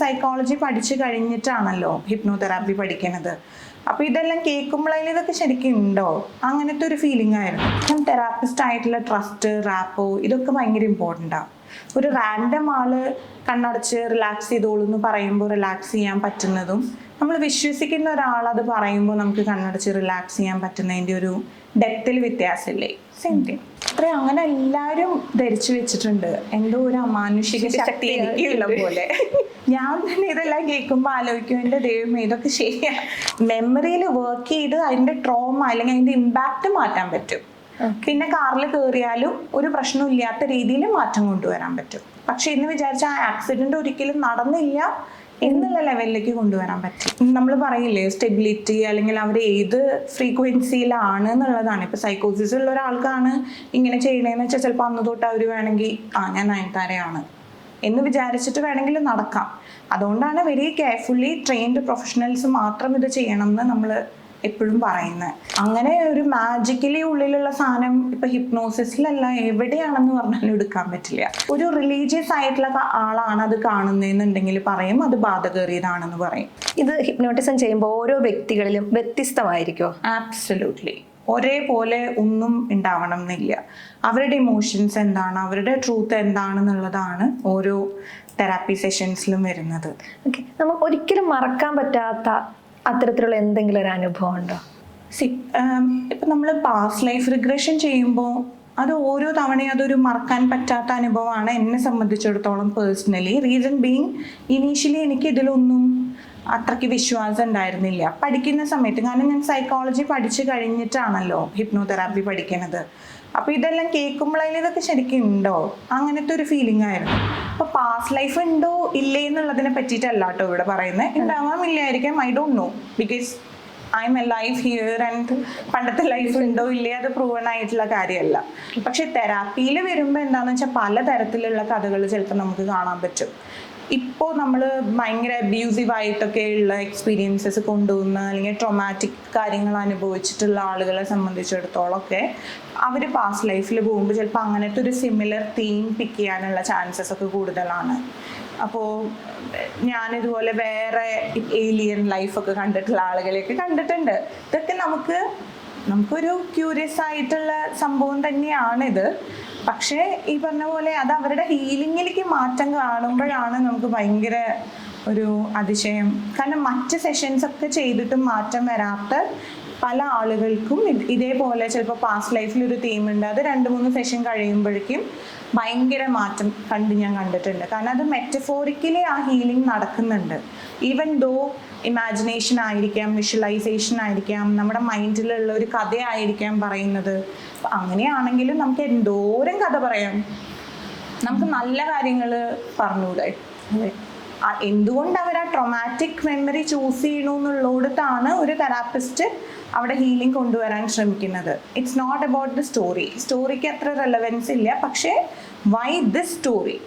Psychology പഠിച്ചു കഴിഞ്ഞിട്ടാണല്ലോ hypnotherapy പഠിക്കണത്. അപ്പൊ ഇതെല്ലാം കേൾക്കുമ്പോഴതിൽ ഇതൊക്കെ ശരിക്കും ഉണ്ടോ? അങ്ങനത്തെ ഒരു ഫീലിംഗ് ആയിരുന്നു. തെറാപ്പിസ്റ്റ് ആയിട്ടുള്ള ട്രസ്റ്റ് റാപ്പോ ഇതൊക്കെ ഭയങ്കര ഇമ്പോർട്ടന്റ് ആണ് ഒരു റാൻഡം ആൾ കണ്ണടച്ച് റിലാക്സ് ചെയ്തോളൂ എന്ന് പറയുമ്പോൾ റിലാക്സ് ചെയ്യാൻ പറ്റുന്നതും നമ്മൾ വിശ്വസിക്കുന്ന ഒരാൾ അത് പറയുമ്പോൾ നമുക്ക് കണ്ണടച്ച് റിലാക്സ് ചെയ്യാൻ പറ്റുന്നതിന്റെ ഒരു ഡെപ്തിൽ വ്യത്യാസമില്ലേ? സെയിം തിങ് അത്രേ അങ്ങനെ എല്ലാവരും ധരിച്ചു വെച്ചിട്ടുണ്ട്. എന്തോ ഒരു അമാനുഷിക ശക്തി എനിക്കുള്ള പോലെ. ഞാൻ തന്നെ ഇതെല്ലാം കേൾക്കുമ്പോൾ ആലോചിക്കും എന്റെ ദൈവം ഇതൊക്കെ ശരിയാണ് മെമ്മറിയിൽ വർക്ക് ചെയ്ത് അതിന്റെ ട്രോമ അല്ലെങ്കിൽ അതിന്റെ ഇമ്പാക്റ്റ് മാറ്റാൻ പറ്റും. പിന്നെ കാറിൽ കയറിയാലും ഒരു പ്രശ്നവും ഇല്ലാത്ത രീതിയിൽ മാറ്റം കൊണ്ടുവരാൻ പറ്റും. പക്ഷെ ഇന്ന് വിചാരിച്ച ആ ആക്സിഡന്റ് ഒരിക്കലും നടന്നില്ല. എന്നുള്ള ലെവലിലേക്ക് കൊണ്ടുവരാൻ പറ്റും. നമ്മൾ പറയില്ലേ സ്റ്റെബിലിറ്റി അല്ലെങ്കിൽ അവർ ഏത് ഫ്രീക്വൻസിയിലാണ് എന്നുള്ളതാണ്. ഇപ്പൊ സൈക്കോസിസ് ഉള്ള ഒരാൾക്കാണ് ഇങ്ങനെ ചെയ്യണേന്ന് വെച്ചാൽ ചിലപ്പോൾ അന്ന് തൊട്ട് അവർ വേണമെങ്കിൽ ആ ഞാൻ നയൻതാരയാണ് എന്ന് വിചാരിച്ചിട്ട് വേണമെങ്കിൽ നടക്കാം. അതുകൊണ്ടാണ് വെരി കെയർഫുള്ളി ട്രെയിൻഡ് പ്രൊഫഷണൽസ് മാത്രം ഇത് ചെയ്യണം എന്ന് നമ്മൾ എപ്പോഴും പറയുന്നത് അങ്ങനെ ഒരു മാജിക്കലി ഉള്ളിലുള്ള സാധനം ഇപ്പൊ ഹിപ്നോസിസിലല്ല എവിടെയാണെന്ന് പറഞ്ഞാലും എടുക്കാൻ പറ്റില്ല. ഒരു റിലീജിയസ് ആയിട്ടുള്ള ആളാണ് അത് കാണുന്നതെന്നുണ്ടെങ്കിൽ പറയും അത് ബാധകേറിയതാണെന്ന് പറയും. ഇത് ഹിപ്നോട്ടിസം ചെയ്യുമ്പോൾ ഓരോ വ്യക്തികളിലും വ്യത്യസ്തമായിരിക്കും? ആബ്സല്യൂട്ട്ലി ഒരേപോലെ ഒന്നും ഉണ്ടാവണം എന്നില്ല അവരുടെ ഇമോഷൻസ് എന്താണ് അവരുടെ ട്രൂത്ത് എന്താണെന്നുള്ളതാണ് ഓരോ തെറാപ്പി സെഷൻസിലും വരുന്നത്. ഓക്കെ നമുക്ക് ഒരിക്കലും മറക്കാൻ പറ്റാത്ത അത്തരത്തിലുള്ള എന്തെങ്കിലും ഒരു അനുഭവം ഉണ്ടോ? സി ഇപ്പം നമ്മൾ പാസ്റ്റ് ലൈഫ് റിഗ്രഷൻ ചെയ്യുമ്പോൾ അത് ഓരോ തവണയും അതൊരു മറക്കാൻ പറ്റാത്ത അനുഭവമാണ് എന്നെ സംബന്ധിച്ചിടത്തോളം പേഴ്സണലി റീസൺ ബീങ് ഇനീഷ്യലി എനിക്ക് ഇതിലൊന്നും അത്രയ്ക്ക് വിശ്വാസം ഉണ്ടായിരുന്നില്ല. പഠിക്കുന്ന സമയത്ത് കാരണം ഞാൻ സൈക്കോളജി പഠിച്ചു കഴിഞ്ഞിട്ടാണല്ലോ ഹിപ്നോതെറാപ്പി പഠിക്കുന്നത് അപ്പോൾ ഇതെല്ലാം കേൾക്കുമ്പോഴതിൽ ഇതൊക്കെ ശരിക്കും ഉണ്ടോ? അങ്ങനത്തെ ഒരു ഫീലിംഗ് ആയിരുന്നു. അപ്പോൾ പാസ്റ്റ് ലൈഫ് ഉണ്ടോ? ഇല്ലേ എന്നുള്ളതിനെ പറ്റിയിട്ടല്ല കേട്ടോ ഇവിടെ പറയുന്നത്. ഉണ്ടാവാം ഇല്ലായിരിക്കാം I don't know because I'm a life here and പണ്ടത്തെ ലൈഫ് ഉണ്ടോ ഇല്ലേ അത് പ്രൂവൺ ആയിട്ടുള്ള കാര്യമല്ല. പക്ഷെ തെറാപ്പിയിൽ വരുമ്പോൾ എന്താണെന്ന് വെച്ചാൽ പല തരത്തിലുള്ള കഥകൾ ചിലപ്പോൾ നമുക്ക് കാണാൻ പറ്റും. ഇപ്പോൾ നമ്മൾ ഭയങ്കര അബ്യൂസീവ് ആയിട്ടൊക്കെ ഉള്ള എക്സ്പീരിയൻസസ് കൊണ്ടുവന്ന അല്ലെങ്കിൽ ട്രോമാറ്റിക് കാര്യങ്ങൾ അനുഭവിച്ചിട്ടുള്ള ആളുകളെ സംബന്ധിച്ചിടത്തോളം ഒക്കെ അവർ പാസ്റ്റ് ലൈഫിൽ പോകുമ്പോൾ ചിലപ്പോൾ അങ്ങനത്തെ ഒരു സിമിലർ തീം പിക്ക് ചെയ്യാനുള്ള ചാൻസസ് ഒക്കെ കൂടുതലാണ്. അപ്പോൾ ഞാനിതുപോലെ വേറെ ഏലിയൻ ലൈഫൊക്കെ കണ്ടിട്ടുള്ള ആളുകളെയൊക്കെ കണ്ടിട്ടുണ്ട്. ഇതൊക്കെ നമുക്ക് നമുക്കൊരു ക്യൂരിയസ് ആയിട്ടുള്ള സംഭവം തന്നെയാണിത്. പക്ഷേ ഈ പറഞ്ഞ പോലെ അത് അവരുടെ ഹീലിംഗിലേക്ക് മാറ്റം കാണുമ്പോഴാണ് നമുക്ക് ഭയങ്കര ഒരു അതിശയം. കാരണം മറ്റ് സെഷൻസ് ഒക്കെ ചെയ്തിട്ടും മാറ്റം വരാത്ത പല ആളുകൾക്കും ഇതേപോലെ ചിലപ്പോൾ പാസ്റ്റ് ലൈഫിൽ ഒരു തീം ഉണ്ട്. അത് രണ്ട് മൂന്ന് സെഷൻ കഴിയുമ്പോഴേക്കും ഭയങ്കര മാറ്റം കണ്ട് ഞാൻ കണ്ടിട്ടുണ്ട്. കാരണം അത് മെറ്റഫോറിക്കലി ആ ഹീലിംഗ് നടക്കുന്നുണ്ട്. ഈവൻ ദോ ഇമാജിനേഷൻ ആയിരിക്കാം വിഷ്വലൈസേഷൻ ആയിരിക്കാം നമ്മുടെ മൈൻഡിലുള്ള ഒരു കഥയായിരിക്കാം പറയുന്നത്. അങ്ങനെയാണെങ്കിലും നമുക്ക് എന്തോരം കഥ പറയാം. നമുക്ക് നല്ല കാര്യങ്ങൾ പറഞ്ഞൂടെ ആ എന്തുകൊണ്ട് അവർ ആ ട്രൊമാറ്റിക് മെമ്മറി ചൂസ് ചെയ്യണു എന്നുള്ളടത്താണ് ഒരു തെറാപ്പിസ്റ്റ് അവിടെ ഹീലിംഗ് കൊണ്ടുവരാൻ ശ്രമിക്കുന്നത്. It's not about the story സ്റ്റോറിക്ക് അത്ര റെലവൻസ് ഇല്ല. പക്ഷേ വൈ ദിസ് സ്റ്റോറി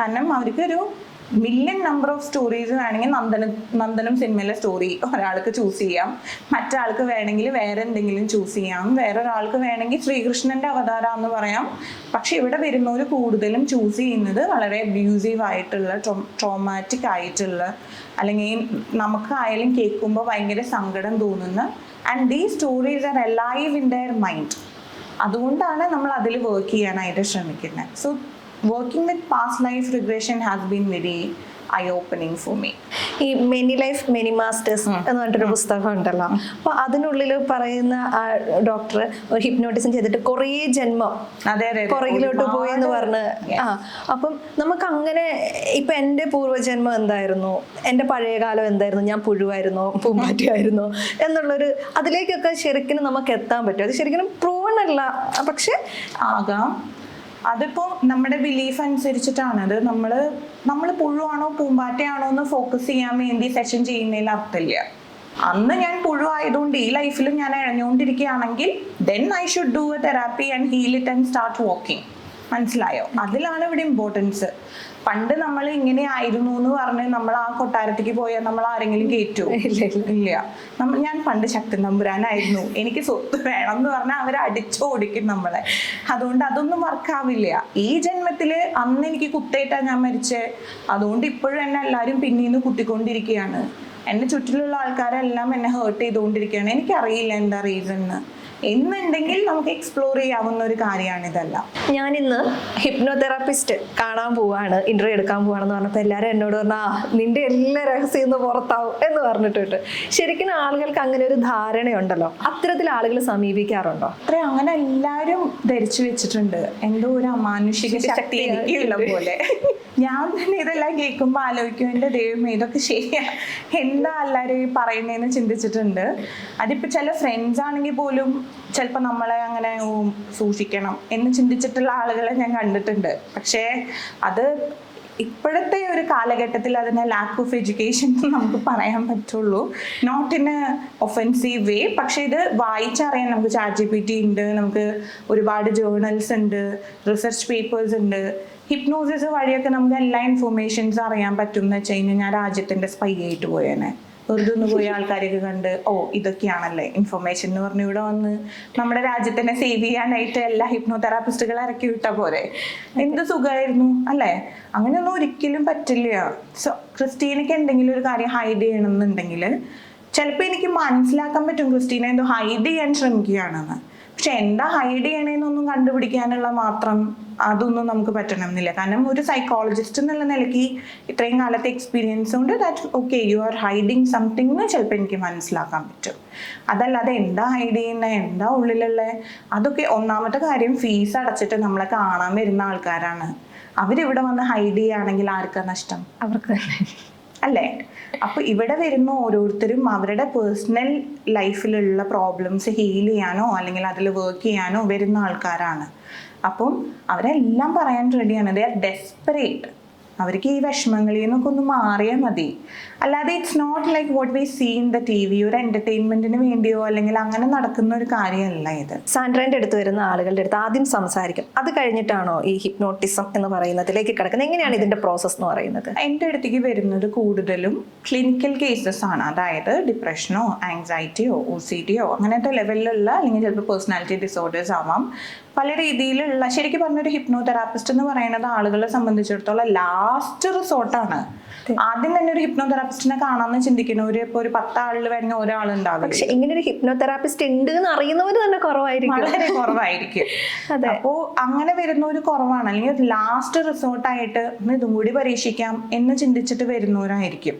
കാരണം അവർക്ക് ഒരു മില്യൺ നമ്പർ ഓഫ് സ്റ്റോറീസ് വേണമെങ്കിൽ നന്ദന നന്ദനം സിനിമയിലെ സ്റ്റോറി ഒരാൾക്ക് ചൂസ് ചെയ്യാം. മറ്റാൾക്ക് വേണമെങ്കിൽ വേറെ എന്തെങ്കിലും ചൂസ് ചെയ്യാം. വേറെ ഒരാൾക്ക് വേണമെങ്കിൽ ശ്രീകൃഷ്ണന്റെ അവതാരം എന്ന് പറയാം. പക്ഷെ ഇവിടെ വരുന്നവർ കൂടുതലും ചൂസ് ചെയ്യുന്നത് വളരെ അബ്യൂസീവ് ആയിട്ടുള്ള ട്രോമാറ്റിക് ആയിട്ടുള്ള അല്ലെങ്കിൽ നമുക്കായാലും കേൾക്കുമ്പോൾ ഭയങ്കര സങ്കടം തോന്നുന്ന and the stories are alive in their mind അതുകൊണ്ടാണ് നമ്മൾ അതിൽ വർക്ക് ചെയ്യാനായിട്ട് ശ്രമിക്കുന്നത്. So working with past life regression has been very eye opening for me ഈ മെനി ലൈഫ് മെനി മാസ്റ്റേഴ്സ് എന്ന് പറഞ്ഞിട്ടൊരു പുസ്തകം ഉണ്ടല്ലോ അപ്പൊ അതിനുള്ളിൽ പറയുന്ന ആ ഡോക്ടർ ഒരു ഹിപ്നോട്ടിസം ചെയ്തിട്ട് കുറേ ജന്മം അതെ അതെ. പുറകിലോട്ട് പോയി എന്ന് പറഞ്ഞ്. ആ അപ്പം നമുക്ക് അങ്ങനെ ഇപ്പൊ എന്റെ പൂർവജന്മം എന്തായിരുന്നു? എന്റെ പഴയ കാലം എന്തായിരുന്നു? ഞാൻ പുഴുവായിരുന്നോ പൂമ്പാറ്റിയായിരുന്നോ എന്നുള്ളൊരു അതിലേക്കൊക്കെ ശരിക്കും നമുക്ക് എത്താൻ പറ്റും. അത് ശരിക്കും പ്രൂവൺ അല്ല. പക്ഷെ ആകാം. അതിപ്പോ നമ്മുടെ ബിലീഫ് അനുസരിച്ചിട്ടാണ്. അത് നമ്മൾ നമ്മൾ പുഴുവാണോ പൂമ്പാറ്റയാണോ എന്ന് ഫോക്കസ് ചെയ്യാൻ വേണ്ടി സെഷൻ ചെയ്യുന്നതിൽ അർത്ഥമില്ല. അന്ന് ഞാൻ പുഴുവായതുകൊണ്ട് ഈ ലൈഫിൽ ഞാൻ ഇഴഞ്ഞുകൊണ്ടിരിക്കുകയാണെങ്കിൽ then I should do a therapy and heal it and start walking മനസ്സിലായോ? അതിലാണ് ഇവിടെ ഇമ്പോർട്ടൻസ് പണ്ട് നമ്മൾ ഇങ്ങനെ ആയിരുന്നു എന്ന് പറഞ്ഞ് നമ്മൾ ആ കൊട്ടാരത്തേക്ക് പോയാൽ നമ്മൾ ആരെങ്കിലും കേറ്റു? ഇല്ല നമ്മൾ ഞാൻ പണ്ട് ശക്തി തമ്പുരാനായിരുന്നു എനിക്ക് സ്വത്ത് വേണം എന്ന് പറഞ്ഞാൽ അവർ അടിച്ചോടിക്കും നമ്മളെ. അതുകൊണ്ട് അതൊന്നും വർക്കാവില്ല ഈ ജന്മത്തിൽ അന്ന് എനിക്ക് കുത്തേറ്റാ ഞാൻ മരിച്ചേ. അതുകൊണ്ട് ഇപ്പോഴും എന്നെ എല്ലാവരും പിന്നീന്ന് കുത്തിക്കൊണ്ടിരിക്കുകയാണ് എന്നെ ചുറ്റിലുള്ള ആൾക്കാരെല്ലാം എന്നെ ഹേർട്ട് ചെയ്തുകൊണ്ടിരിക്കുകയാണ് എനിക്കറിയില്ല എന്താ റീസൺ എന്ന് എന്നുണ്ടെങ്കിൽ നമുക്ക് എക്സ്പ്ലോർ ചെയ്യാവുന്ന ഒരു കാര്യമാണ് ഇതെല്ലാം. ഞാൻ ഇന്ന് ഹിപ്നോതെറാപ്പിസ്റ്റ് കാണാൻ പോവാണ് ഇന്റർവ്യൂ എടുക്കാൻ പോവാണെന്ന് പറഞ്ഞപ്പോൾ എല്ലാവരും എന്നോട് പറഞ്ഞാൽ "ആ, നിന്റെ എല്ലാ രഹസ്യം ഇന്ന് പുറത്താവും എന്ന് പറഞ്ഞിട്ടുണ്ട്. ശരിക്കും ആളുകൾക്ക് അങ്ങനെ ഒരു ധാരണയുണ്ടല്ലോ. അത്തരത്തിൽ ആളുകൾ സമീപിക്കാറുണ്ടോ? അത്ര അങ്ങനെ എല്ലാവരും ധരിച്ചു വെച്ചിട്ടുണ്ട്. എന്തോ ഒരു അമാനുഷിക ശക്തി എനിക്കുള്ള പോലെ. ഞാൻ തന്നെ ഇതെല്ലാം കേൾക്കുമ്പോൾ ആലോചിക്കും എന്റെ ദൈവമേ ഇതൊക്കെ ശരിയാ. എന്താ എല്ലാവരും ഈ പറയുന്നതെന്ന് ചിന്തിച്ചിട്ടുണ്ട്. അതിപ്പോൾ ചില ഫ്രണ്ട്സ് ആണെങ്കിൽ പോലും ചിലപ്പോൾ നമ്മളെ അങ്ങനെ സൂക്ഷിക്കണം എന്ന് ചിന്തിച്ചിട്ടുള്ള ആളുകളെ ഞാൻ കണ്ടിട്ടുണ്ട്. പക്ഷേ അത് ഇപ്പോഴത്തെ ഒരു കാലഘട്ടത്തിൽ അതിനെ ലാക്ക് ഓഫ് എഡ്യൂക്കേഷൻ നമുക്ക് പറയാൻ പറ്റുള്ളൂ. Not in a offensive way പക്ഷേ ഇത് വായിച്ചറിയാൻ നമുക്ക് ചാറ്റ് ജി പി ടി ഉണ്ട് നമുക്ക് ഒരുപാട് ജേർണൽസ് ഉണ്ട് റിസർച്ച് പേപ്പേഴ്സ് ഉണ്ട്. ഹിപ്നോസിസ് വഴിയൊക്കെ നമുക്ക് എല്ലാ ഇൻഫോർമേഷൻസ് അറിയാൻ പറ്റും എന്ന് വെച്ച് കഴിഞ്ഞാൽ ഞാൻ രാജ്യത്തിന്റെ സ്പൈ ആയിട്ട് പോയേനെ. വെറുതെ ഒന്ന് പോയി ആൾക്കാരൊക്കെ കണ്ട് ഓ ഇതൊക്കെയാണല്ലേ ഇൻഫർമേഷൻ എന്ന് പറഞ്ഞ് ഇവിടെ വന്ന് നമ്മുടെ രാജ്യത്തിനെ സേവ് ചെയ്യാനായിട്ട് എല്ലാ ഹിപ്നോതെറാപ്പിസ്റ്റുകൾ ഇറക്കി വിട്ടാ പോരെ എന്ത് സുഖമായിരുന്നു അല്ലേ? അങ്ങനെയൊന്നും ഒരിക്കലും പറ്റില്ല. സോ ക്രിസ്റ്റീനയ്ക്ക് എന്തെങ്കിലും ഒരു കാര്യം ഹൈഡ് ചെയ്യണമെന്നുണ്ടെങ്കിൽ ചിലപ്പോൾ എനിക്ക് മനസ്സിലാക്കാൻ പറ്റും ക്രിസ്റ്റീന എന്തോ ഹൈഡ് ചെയ്യാൻ ശ്രമിക്കുകയാണെന്ന്. പക്ഷെ എന്താ ഹൈഡ് ചെയ്യണേന്നൊന്നും കണ്ടുപിടിക്കാനുള്ള മാത്രം അതൊന്നും നമുക്ക് പറ്റണമെന്നില്ല. കാരണം ഒരു സൈക്കോളജിസ്റ്റ് എന്നുള്ള നിലയ്ക്ക് ഇത്രയും കാലത്തെ എക്സ്പീരിയൻസ് കൊണ്ട് that okay you are hiding something എന്ന് ചിലപ്പോൾ എനിക്ക് മനസ്സിലാക്കാൻ പറ്റും. അതല്ലാതെ എന്താ ഹൈഡ് ചെയ്യുന്നത് എന്താ ഉള്ളിലുള്ള? അതൊക്കെ ഒന്നാമത്തെ കാര്യം ഫീസ് അടച്ചിട്ട് നമ്മളെ കാണാൻ വരുന്ന ആൾക്കാരാണ്. അവരിവിടെ വന്ന് ഹൈഡ് ചെയ്യുകയാണെങ്കിൽ ആർക്കാ നഷ്ടം? അവർക്ക് തന്നെ. അല്ലേ? അപ്പൊ ഇവിടെ വരുന്ന ഓരോരുത്തരും അവരുടെ പേഴ്സണൽ ലൈഫിലുള്ള പ്രോബ്ലംസ് ഹീൽ ചെയ്യാനോ അല്ലെങ്കിൽ അതിൽ വർക്ക് ചെയ്യാനോ വരുന്ന ആൾക്കാരാണ്. അപ്പം അവരെല്ലാം പറയാൻ റെഡിയാണ് ദേ ആർ ഡെസ്പറേറ്റ് അവർക്ക് ഈ വിഷമങ്ങളിൽ നിന്നൊക്കെ ഒന്ന് മാറിയാൽ മതി. അല്ലാതെ it's not like what we see in the T V ഒരു എന്റർടൈൻമെന്റിന് വേണ്ടിയോ അല്ലെങ്കിൽ അങ്ങനെ നടക്കുന്ന ഒരു കാര്യമല്ല ഇത്. സാൻഡ്രന്റെ അടുത്ത് വരുന്ന ആളുകളുടെ അടുത്ത് ആദ്യം സംസാരിക്കും. അത് കഴിഞ്ഞിട്ടാണോ ഈ ഹിപ്നോട്ടിസം എന്ന് പറയുന്നതിലേക്ക് കിടക്കുന്നത്? എങ്ങനെയാണ് ഇതിന്റെ പ്രോസസ് എന്ന് പറയുന്നത്? എന്റെ അടുത്തേക്ക് വരുന്നത് കൂടുതലും ക്ലിനിക്കൽ കേസസ് ആണ്. അതായത് ഡിപ്രഷനോ ആങ്സൈറ്റിയോ ഒ സി ഡിയോ അങ്ങനത്തെ ലെവലിലുള്ള അല്ലെങ്കിൽ ചിലപ്പോൾ പേഴ്സണാലിറ്റി ഡിസോർഡേഴ്സ് ആവാം. പല രീതിയിലുള്ള ശരിക്കും പറഞ്ഞൊരു ഹിപ്നോതെറാപ്പിസ്റ്റ് എന്ന് പറയുന്നത് ആളുകളെ സംബന്ധിച്ചിടത്തോളം ലാസ്റ്റ് റിസോർട്ടാണ് ആദ്യം തന്നെ ഒരു ഹിപ്നോതെറാപ്പിസ്റ്റിനെ കാണാമെന്ന് ചിന്തിക്കുന്നു. ഒരു ഇപ്പൊ ഒരു പത്താളിൽ വരുന്ന ഒരാളുണ്ടാവില്ല. പക്ഷെ ഇങ്ങനെ ഒരു ഹിപ്നോതെറാപ്പിസ്റ്റ് ഉണ്ട് എന്ന് അറിയുന്നവർ തന്നെ കുറവായിരിക്കും. വളരെ കുറവായിരിക്കും. അപ്പോ അങ്ങനെ വരുന്ന ഒരു കുറവാണ്. അല്ലെങ്കിൽ ഒരു ലാസ്റ്റ് റിസോർട്ടായിട്ട് ഒന്ന് ഇതും കൂടി പരീക്ഷിക്കാം എന്ന് ചിന്തിച്ചിട്ട് വരുന്നവരായിരിക്കും.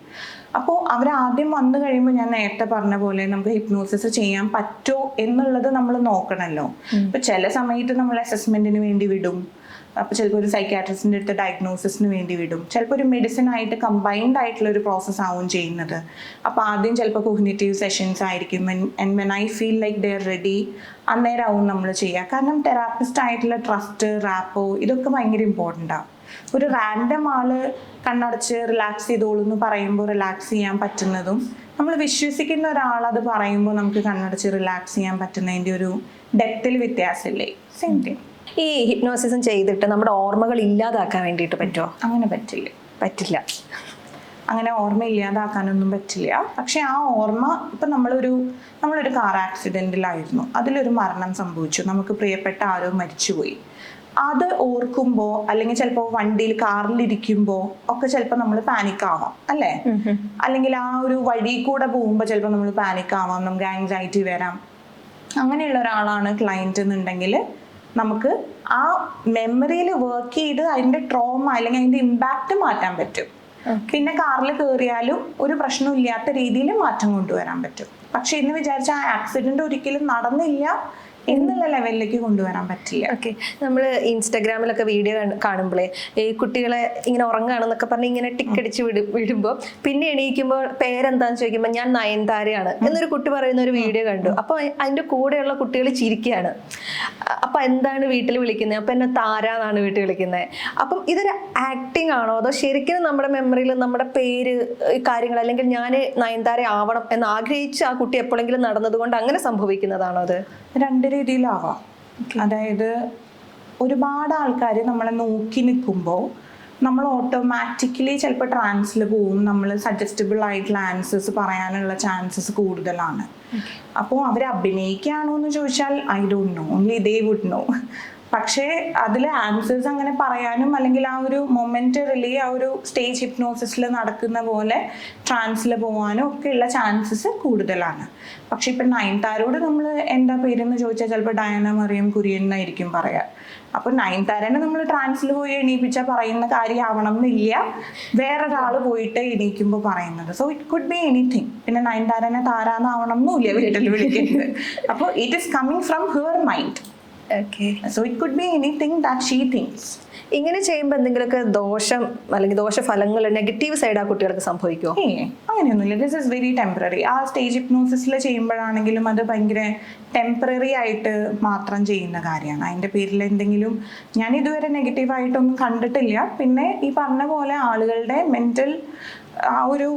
അപ്പോൾ അവർ ആദ്യം വന്നു കഴിയുമ്പോൾ ഞാൻ നേരത്തെ പറഞ്ഞ പോലെ നമുക്ക് ഹിപ്നോസിസ് ചെയ്യാൻ പറ്റുമോ എന്നുള്ളത് നമ്മൾ നോക്കണമല്ലോ ഇപ്പൊ ചില സമയത്ത് നമ്മൾ അസസ്മെന്റിന് വേണ്ടി വിടും. അപ്പോൾ ചിലപ്പോൾ ഒരു സൈക്കാട്രിസ്റ്റിന്റെ അടുത്ത് ഡയഗ്നോസിസിന് വേണ്ടി വിടും. ചിലപ്പോൾ ഒരു മെഡിസിൻ ആയിട്ട് കമ്പൈൻഡ് ആയിട്ടുള്ള ഒരു പ്രോസസ്സ് ആവും ചെയ്യുന്നത്. അപ്പോൾ ആദ്യം ചിലപ്പോൾ കോഗ്നേറ്റീവ് സെഷൻസ് ആയിരിക്കും. And when I feel like the are ready അന്നേരമാവും നമ്മൾ ചെയ്യുക കാരണം തെറാപ്പിസ്റ്റ് ആയിട്ടുള്ള ട്രസ്റ്റ് റാപ്പോ ഇതൊക്കെ ഭയങ്കര ഇമ്പോർട്ടന്റ് ആണ് ഒരു റാൻഡം ആൾ കണ്ണടച്ച് റിലാക്സ് ചെയ്തോളൂ എന്ന് പറയുമ്പോൾ റിലാക്സ് ചെയ്യാൻ പറ്റുന്നതും നമ്മൾ വിശ്വസിക്കുന്ന ഒരാൾ അത് പറയുമ്പോൾ നമുക്ക് കണ്ണടച്ച് റിലാക്സ് ചെയ്യാൻ പറ്റുന്നതിന്റെ ഒരു ഡെപ്തിൽ വ്യത്യാസമില്ലേ? സെയിം തിങ് ഈ ഹിപ്നോസിസം ചെയ്തിട്ട് നമ്മുടെ ഓർമ്മകൾ ഇല്ലാതാക്കാൻ വേണ്ടിയിട്ട് പറ്റുമോ അങ്ങനെ പറ്റില്ല. പറ്റില്ല. അങ്ങനെ ഓർമ്മ ഇല്ലാതാക്കാനൊന്നും പറ്റില്ല. പക്ഷെ ആ ഓർമ്മ ഇപ്പം നമ്മളൊരു നമ്മളൊരു കാർ ആക്സിഡന്റിലായിരുന്നു അതിലൊരു മരണം സംഭവിച്ചു. നമുക്ക് പ്രിയപ്പെട്ട ആരോ മരിച്ചുപോയി. അത് ഓർക്കുമ്പോൾ അല്ലെങ്കിൽ ചിലപ്പോൾ വണ്ടിയിൽ കാറിലിരിക്കുമ്പോൾ ഒക്കെ ചിലപ്പോൾ നമ്മൾ പാനിക് ആവാം അല്ലേ? അല്ലെങ്കിൽ ആ ഒരു വഴി കൂടെ പോകുമ്പോൾ ചിലപ്പോൾ നമ്മൾ പാനിക് ആവാം നമുക്ക് ആങ്സൈറ്റി വരാം. അങ്ങനെയുള്ള ഒരാളാണ് ക്ലയന്റ് എന്നുണ്ടെങ്കിൽ നമുക്ക് ആ മെമ്മറിയിൽ വർക്ക് ചെയ്ത് അതിന്റെ ട്രോമ അല്ലെങ്കിൽ അതിന്റെ ഇമ്പാക്റ്റ് മാറ്റാൻ പറ്റും. പിന്നെ കാറിൽ കയറിയാലും ഒരു പ്രശ്നവും ഇല്ലാത്ത രീതിയിൽ മാറ്റം കൊണ്ടുവരാൻ പറ്റും. പക്ഷെ ഇന്ന് വിചാരിച്ച ആ ആക്സിഡന്റ് ഒരിക്കലും നടന്നില്ല. എന്നുള്ള ലെവലിലേക്ക് കൊണ്ടുവരാൻ പറ്റില്ല. ഓക്കെ. നമ്മൾ ഇൻസ്റ്റാഗ്രാമിലൊക്കെ വീഡിയോ കാണുമ്പോഴേ ഈ കുട്ടികളെ ഇങ്ങനെ ഉറങ്ങുകയാണെന്നൊക്കെ പറഞ്ഞ് ഇങ്ങനെ ടിക്കടിച്ച് വിടും വിടുമ്പോൾ പിന്നെ എണീക്കുമ്പോൾ പേരെന്താന്ന് ചോദിക്കുമ്പോൾ ഞാൻ നയൻതാരയാണ് എന്നൊരു കുട്ടി പറയുന്ന ഒരു വീഡിയോ കണ്ടു. അപ്പോൾ അതിന്റെ കൂടെയുള്ള കുട്ടികൾ ചിരിക്കുകയാണ് അപ്പോൾ എന്താണ് വീട്ടിൽ വിളിക്കുന്നത് അപ്പോൾ എന്നെ താര എന്നാണ് വീട്ടിൽ വിളിക്കുന്നത് അപ്പം ഇതൊരു ആക്ടിങ് ആണോ? അതോ ശരിക്കും നമ്മുടെ മെമ്മറിയിൽ നമ്മുടെ പേര് കാര്യങ്ങൾ അല്ലെങ്കിൽ ഞാൻ നയൻതാര ആവണം എന്ന് ആഗ്രഹിച്ച് ആ കുട്ടി എപ്പോഴെങ്കിലും നടന്നതുകൊണ്ട് അങ്ങനെ സംഭവിക്കുന്നതാണോ അത്? രണ്ട് രീതിയിലാവാം. അതായത് ഒരുപാട് ആൾക്കാർ നമ്മളെ നോക്കി നിൽക്കുമ്പോൾ നമ്മൾ ഓട്ടോമാറ്റിക്കലി ചിലപ്പോൾ ട്രാൻസിൽ പോവും. നമ്മൾ സജസ്റ്റബിൾ ആയിട്ടുള്ള ആൻസേഴ്സ് പറയാനുള്ള ചാൻസസ് കൂടുതലാണ്. അപ്പോൾ അവർ അഭിനയിക്കുകയാണോ എന്ന് ചോദിച്ചാൽ I don't know only they would know പക്ഷേ അതിൽ ആൻസേഴ്സ് അങ്ങനെ പറയാനും അല്ലെങ്കിൽ ആ ഒരു മൊമെന്ററിലി ആ ഒരു സ്റ്റേജ് ഹിപ്നോസിസിൽ നടക്കുന്ന പോലെ ട്രാൻസിൽ പോകാനും ഒക്കെ ഉള്ള ചാൻസസ് കൂടുതലാണ്. പക്ഷെ ഇപ്പം നയൻതാരോട് നമ്മൾ എന്താ പേരെന്ന് ചോദിച്ചാൽ ചിലപ്പോൾ ഡയാന മറിയം കുര്യൻ എന്നായിരിക്കും പറയാ. അപ്പോൾ നയൻതാരനെ നമ്മൾ ട്രാൻസിൽ പോയി എണീപ്പിച്ചാൽ പറയുന്ന കാര്യം ആവണം എന്നില്ല. വേറൊരാൾ പോയിട്ട് എണീക്കുമ്പോൾ പറയുന്നത്. So it could be anything പിന്നെ നയൻതാരനെ താരാന്നാവണം എന്നുമില്ല വീട്ടിൽ വിളിക്കുന്നത് അപ്പോൾ it is coming from her mind so it could be anything that she thinks ഇങ്ങനെ ചെയ്യുമ്പോൾ എന്തെങ്കിലുമൊക്കെ ദോഷം അല്ലെങ്കിൽ ദോഷഫലങ്ങൾ നെഗറ്റീവ് സൈഡ് ആ കുട്ടികൾക്ക് സംഭവിക്കുമോ അങ്ങനെയൊന്നുമില്ല. ദിസ് ഇസ് വെരി ടെമ്പററി ആ സ്റ്റേജ് ഹിപ്നോസിസിൽ ചെയ്യുമ്പോഴാണെങ്കിലും അത് ഭയങ്കര ടെമ്പററി ആയിട്ട് മാത്രം ചെയ്യുന്ന കാര്യമാണ്. അതിന്റെ പേരിൽ എന്തെങ്കിലും ഞാൻ ഇതുവരെ നെഗറ്റീവായിട്ടൊന്നും കണ്ടിട്ടില്ല. പിന്നെ ഈ പറഞ്ഞ പോലെ ആളുകളുടെ മെന്റൽ ആ ഒരു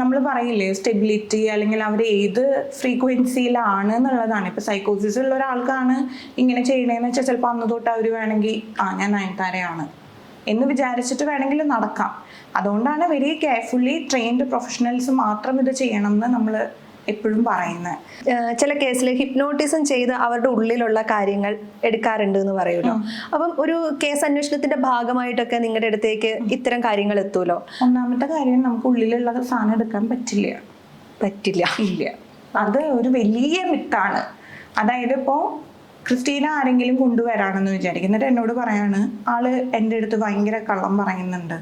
നമ്മൾ പറയില്ലേ സ്റ്റെബിലിറ്റി അല്ലെങ്കിൽ അവർ ഏത് ഫ്രീക്വൻസിയിലാണ് എന്നുള്ളതാണ്. ഇപ്പൊ സൈക്കോസിസ് ഉള്ള ഒരാൾക്കാണ് ഇങ്ങനെ ചെയ്യണേന്ന് വെച്ചാൽ ചിലപ്പോൾ അന്ന് തൊട്ട് അവർ വേണമെങ്കിൽ ആ ഞാൻ നയൻതാരയാണ് എന്ന് വിചാരിച്ചിട്ട് വേണമെങ്കിൽ നടക്കാം. അതുകൊണ്ടാണ് വെരി കെയർഫുള്ളി ട്രെയിൻഡ് പ്രൊഫഷണൽസ് മാത്രം ഇത് ചെയ്യണം എന്ന് നമ്മൾ എപ്പോഴും പറയുന്നത് ചില കേസിൽ ഹിപ്നോട്ടിസം ചെയ്ത് അവരുടെ ഉള്ളിലുള്ള കാര്യങ്ങൾ എടുക്കാറുണ്ട് എന്ന് പറയുമല്ലോ. അപ്പം ഒരു കേസ് അന്വേഷണത്തിന്റെ ഭാഗമായിട്ടൊക്കെ നിങ്ങളുടെ അടുത്തേക്ക് ഇത്തരം കാര്യങ്ങൾ എത്തുമല്ലോ ഒന്നാമത്തെ കാര്യം നമുക്ക് ഉള്ളിലുള്ള സാധനം എടുക്കാൻ പറ്റില്ല. പറ്റില്ല. ഇല്ല. അത് ഒരു വലിയ മിത്താണ് അതായത് ഇപ്പോൾ ക്രിസ്റ്റീന ആരെങ്കിലും കൊണ്ടുവരാണെന്ന് വിചാരിക്കും. എന്നിട്ട് എന്നോട് പറയാണ് ആൾ എന്റെ അടുത്ത് ഭയങ്കര കള്ളം പറയുന്നുണ്ട്.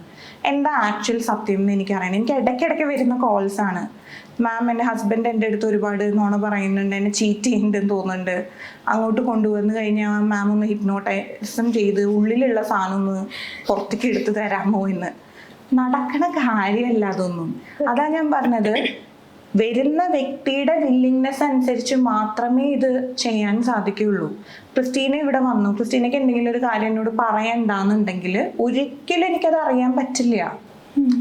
എന്താ ആക്ച്വൽ സത്യം എന്ന് എനിക്കറിയണം. എനിക്ക് ഇടയ്ക്കിടയ്ക്ക് വരുന്ന കോൾസ് ആണ്. മാം എന്റെ ഹസ്ബൻഡ് എന്റെ അടുത്ത് ഒരുപാട് നോണ പറയുന്നുണ്ട് എന്നെ ചീറ്റ് ചെയ്യുന്നുണ്ടെന്ന് തോന്നുന്നുണ്ട്. അങ്ങോട്ട് കൊണ്ടുവന്ന് കഴിഞ്ഞാൽ മാം ഒന്ന് ഹിപ്നോട്ടൈസം ചെയ്ത് ഉള്ളിലുള്ള സാധനം ഒന്ന് പുറത്തേക്ക് എടുത്ത് തരാമോ എന്ന്. നടക്കണ കാര്യമല്ല അതൊന്നും. അതാ ഞാൻ പറഞ്ഞത്. വരുന്ന വ്യക്തിയുടെ വില്ലിങ്നെസ് അനുസരിച്ച് മാത്രമേ ഇത് ചെയ്യാൻ സാധിക്കുകയുള്ളൂ. ക്രിസ്റ്റീന ഇവിടെ വന്നു. ക്രിസ്റ്റീനയ്ക്ക് എന്തെങ്കിലും ഒരു കാര്യം എന്നോട് പറയണ്ടെന്നുണ്ടെങ്കിൽ ഒരിക്കലും എനിക്കത് അറിയാൻ പറ്റില്ല.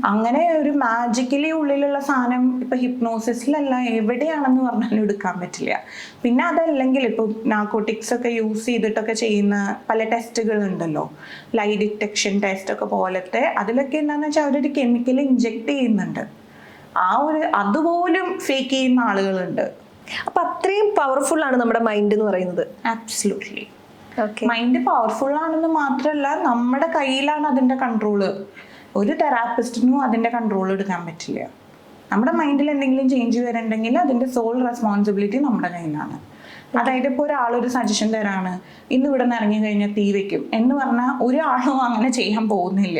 അങ്ങനെ ഒരു മാജിക്കലി ഉള്ളിലുള്ള സാധനം ഇപ്പൊ ഹിപ്നോസിസിലല്ല എവിടെയാണെന്ന് പറഞ്ഞാലും എടുക്കാൻ പറ്റില്ല. പിന്നെ അതല്ലെങ്കിൽ ഇപ്പൊ നാർക്കോട്ടിക്സ് ഒക്കെ യൂസ് ചെയ്തിട്ടൊക്കെ ചെയ്യുന്ന പല ടെസ്റ്റുകൾ ഉണ്ടല്ലോ ലൈ ഡിറ്റക്ഷൻ ടെസ്റ്റ് ഒക്കെ പോലത്തെ അതിലൊക്കെ എന്താണെന്ന് വെച്ചാൽ അവരൊരു കെമിക്കൽ ഇഞ്ചെക്ട് ചെയ്യുന്നുണ്ട്. ആ ഒരു അതുപോലും ഫേക്ക് ചെയ്യുന്ന ആളുകളുണ്ട്. അപ്പൊ അത്രയും പവർഫുൾ ആണ് നമ്മുടെ മൈൻഡ് എന്ന് പറയുന്നത്. ആബ്സലൂട്ട്ലി മൈൻഡ് പവർഫുൾ ആണെന്ന് മാത്രമല്ല നമ്മുടെ കയ്യിലാണ് അതിന്റെ കൺട്രോൾ ഒരു തെറാപ്പിസ്റ്റിനും അതിന്റെ കൺട്രോൾ എടുക്കാൻ പറ്റില്ല. നമ്മുടെ മൈൻഡിൽ എന്തെങ്കിലും ചേഞ്ച് വരുന്നുണ്ടെങ്കിൽ അതിന്റെ സോൾ റെസ്പോൺസിബിലിറ്റി നമ്മുടെ കയ്യിലാണ്. അതായത് ഇപ്പോൾ ഒരാളൊരു സജഷൻ തരാണ് ഇന്ന് ഇവിടെ നിന്ന് ഇറങ്ങി കഴിഞ്ഞാൽ തീ വെക്കും. എന്ന് പറഞ്ഞാൽ ഒരാളും അങ്ങനെ ചെയ്യാൻ പോകുന്നില്ല.